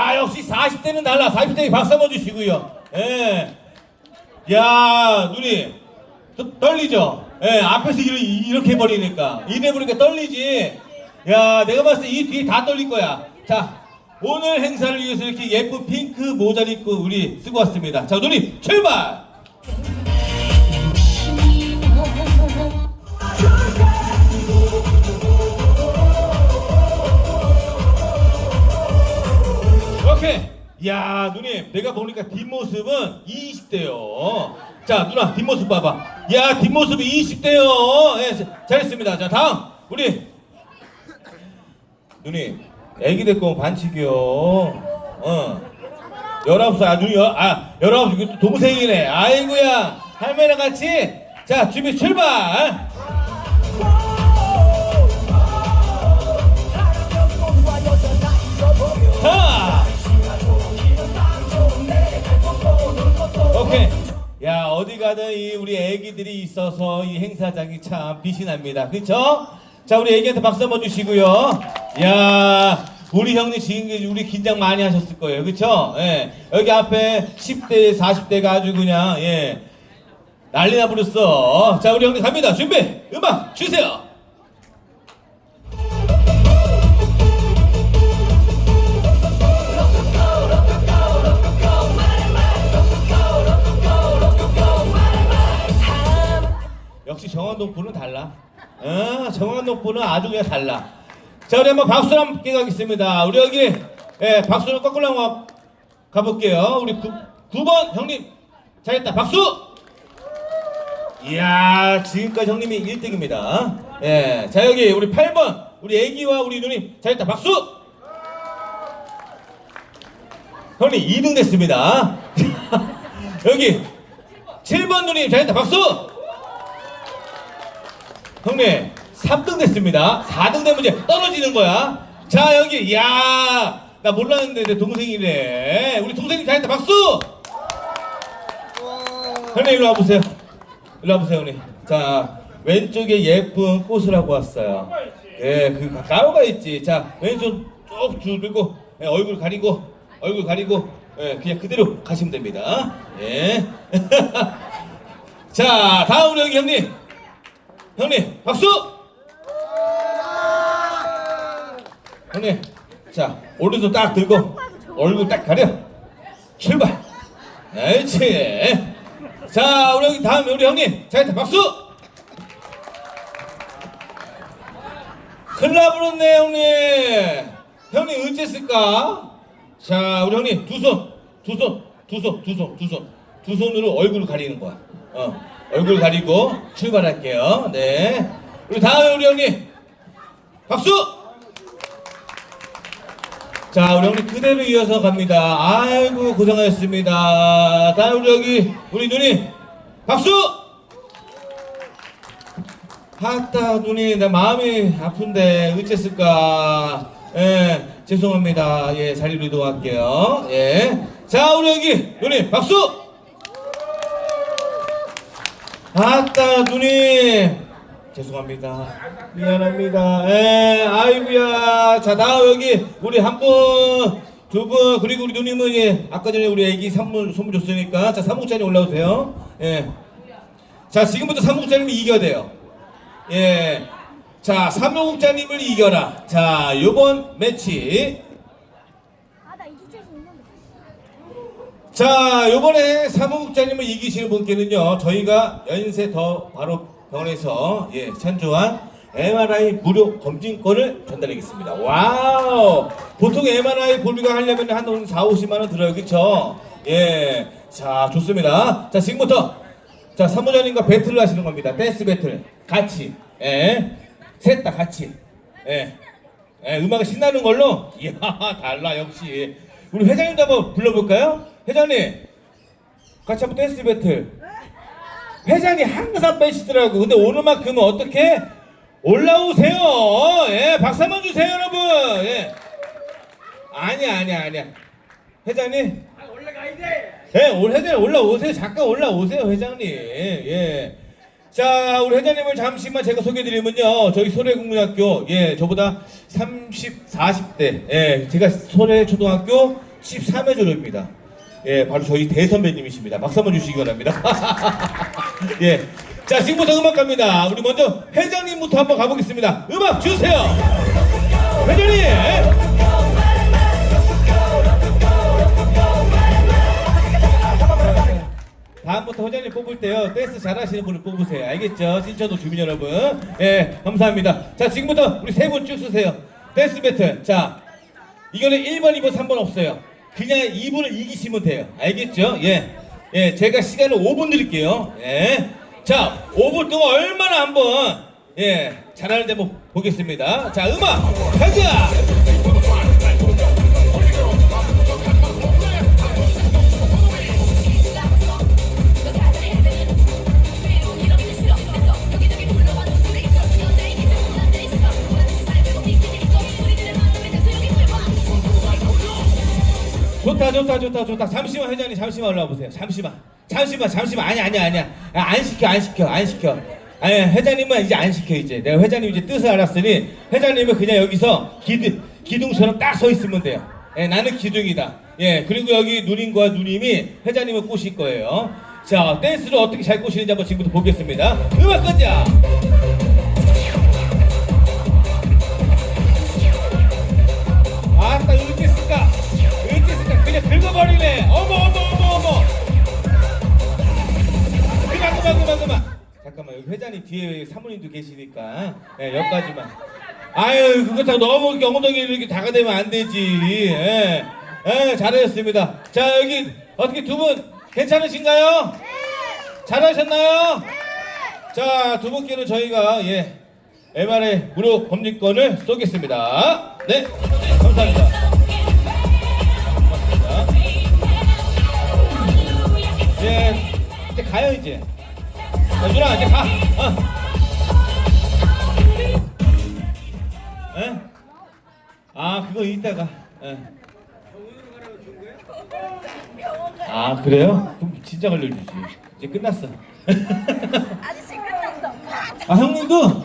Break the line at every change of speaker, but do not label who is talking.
야 역시 40대는 달라. 40대 박수 한번 주시고요. 예. 야 누님. 또 떨리죠? 예 앞에서 이렇게, 이렇게 해버리니까. 이래 보니까 떨리지? 야 내가 봤을 때 이 뒤에 다 떨릴 거야. 자 오늘 행사를 위해서 이렇게 예쁜 핑크 모자를 입고 우리 쓰고 왔습니다. 자 누님 출발 야, 누님, 내가 보니까 뒷모습은 20대요. 자, 누나, 뒷모습 봐봐. 야, 뒷모습이 20대요. 예, 자, 잘했습니다. 자, 다음, 우리. 누님, 애기 데리고 온 반칙이요. 어. 19살, 아, 누님, 여- 아, 19살, 이거 또 동생이네. 아이고야. 할머니랑 같이. 자, 준비 출발. 자! 오 가든 이 우리 애기들이 있어서 이 행사장이 참 빛이 납니다. 그렇죠? 자 우리 애기한테 박수 한번 주시고요. 야 우리 형님 지금 우리 긴장 많이 하셨을 거예요. 그렇죠? 예. 여기 앞에 10대 40대가 아주 그냥 예. 난리나 부렸어. 자 우리 형님 갑니다. 준비. 음악 주세요. 정한동포는 달라. 어, 정한동포는 아주 그냥 달라. 자, 우리 한번 박수 함께 가겠습니다. 우리 여기, 예, 박수를 거꾸로 한번 가볼게요. 우리 9, 9번 형님. 잘했다. 박수! 이야, 지금까지 형님이 1등입니다. 예, 자, 여기 우리 8번. 우리 애기와 우리 누님. 잘했다. 박수! 형님 2등 됐습니다. 여기 7번 누님. 잘했다. 박수! 형님 3등 됐습니다. 4등 되면 이제 떨어지는 거야. 자 여기 야 나 몰랐는데 내 동생이래. 우리 동생님 잘했다. 박수! 형님 일로 와보세요. 일로 와보세요 형님. 자 왼쪽에 예쁜 꽃을 하고 왔어요. 예그 가까워가 있지. 자 왼쪽 쭉 줄이고 예, 얼굴 가리고 얼굴 가리고 예, 그냥 그대로 가시면 됩니다. 예 자 다음 우리 형님 형님 박수! 형님 자 오른손 딱 들고 얼굴 딱 가려. 출발. 옳지? 자 우리 여기 다음 우리 형님 자이트 박수! 큰일 나버렸네 형님. 형님 어쨌을까? 자 우리 형님 두 손 두 손 두 손 두 손 두 손 두 손으로 얼굴을 가리는 거야. 어 얼굴 가리고 출발할게요. 네. 우리 다음에 우리 형님. 박수! 자 우리 형님 그대로 이어서 갑니다. 아이고 고생하셨습니다. 다음 우리 여기 우리 누님. 박수! 아따 눈이 내 마음이 아픈데 어쨌을까? 예 죄송합니다. 예 자리로 이동할게요. 예 자 우리 여기 누님 박수 아따 누님. 죄송합니다. 미안합니다. 예 아이고야. 자 다음 여기 우리 한분두 분 그리고 우리 누님은 예 아까 전에 우리 애기 선물 선물 줬으니까 자 사무국장님 올라오세요. 예자 지금부터 사무국장님이 이겨야 돼요. 예. 자, 사무국장님을 이겨라. 자, 요번 매치.
아, 나 이기자 있는데.
자, 요번에 사무국장님을 이기시는 분께는요, 저희가 연세 더 바로 병원에서 예, 찬조한 MRI 무료 검진권을 전달하겠습니다. 와우! 보통 MRI 볼비가 하려면 한 4, 50만 원 들어요. 그쵸? 예. 자, 좋습니다. 자, 지금부터 자, 사무장님과 배틀을 하시는 겁니다. 댄스 배틀. 같이. 예. 셋 다 같이. 예. 예, 음악이 신나는 걸로? 이야, 달라, 역시. 우리 회장님도 한번 불러볼까요? 회장님, 같이 한번 댄스 배틀. 회장님 항상 빼시더라고. 근데 오늘만큼은 어떻게? 올라오세요. 예, 박수 한번 주세요, 여러분. 예. 아니야, 아니야, 아니야. 회장님. 예, 올 회장님 올라오세요. 잠깐 올라오세요, 회장님. 예. 자, 우리 회장님을 잠시만 제가 소개해드리면요. 저희 소래국민학교, 예, 저보다 30, 40대, 예, 제가 소래초등학교 13회 졸업입니다. 예, 바로 저희 대선배님이십니다. 박수 한번 주시기 바랍니다. 예. 자, 지금부터 음악 갑니다. 우리 먼저 회장님부터 한번 가보겠습니다. 음악 주세요. 회장님! 다음부터 회장님 뽑을 때요 댄스 잘하시는 분을 뽑으세요 알겠죠 신천도 주민 여러분 예 감사합니다 자 지금부터 우리 세 분 쭉 쓰세요 댄스 배틀 자 이거는 1번 2번 3번 없어요 그냥 2분을 이기시면 돼요. 알겠죠? 예. 예, 제가 시간을 5분 드릴게요. 예 자 5분 동안 얼마나 한번 예 잘하는지 한번 보겠습니다. 자 음악 가자 좋다 좋다 좋다 좋다. 잠시만 회장님 잠시만 올라와 보세요. 잠시만. 잠시만 잠시만. 아니 아니 아니야. 야, 안 시켜 안 시켜 안 시켜. 아니 회장님은 이제 안 시켜 이제. 내가 회장님 이제 뜻을 알았으니 회장님은 그냥 여기서 기둥 기둥처럼 딱 서 있으면 돼요. 예, 나는 기둥이다. 예 그리고 여기 누님과 누님이 회장님을 꼬실 거예요. 자 댄스를 어떻게 잘 꼬시는지 한번 지금부터 보겠습니다. 음악 끄자 긁어버리네. 어머 어머 어머 어머. 그만 그만 그만 그만. 잠깐만 여기 회장님 뒤에 사모님도 계시니까. 예, 여기까지만. 아유 그거 다 너무 엉덩이 이렇게 다가대면 안 되지. 예, 예 잘하셨습니다. 자 여기 어떻게 두 분 괜찮으신가요? 잘하셨나요? 자 두 분께는 저희가 예 MR의 무료 검진권을 쏘겠습니다. 네 감사합니다 예 이제 가요 이제 자, 누나 이제 가. 어. 에? 아 그거 이따가. 예. 아 그래요? 그럼 진짜 걸려주지. 이제 끝났어.
아저씨 끝났어.
아 형님도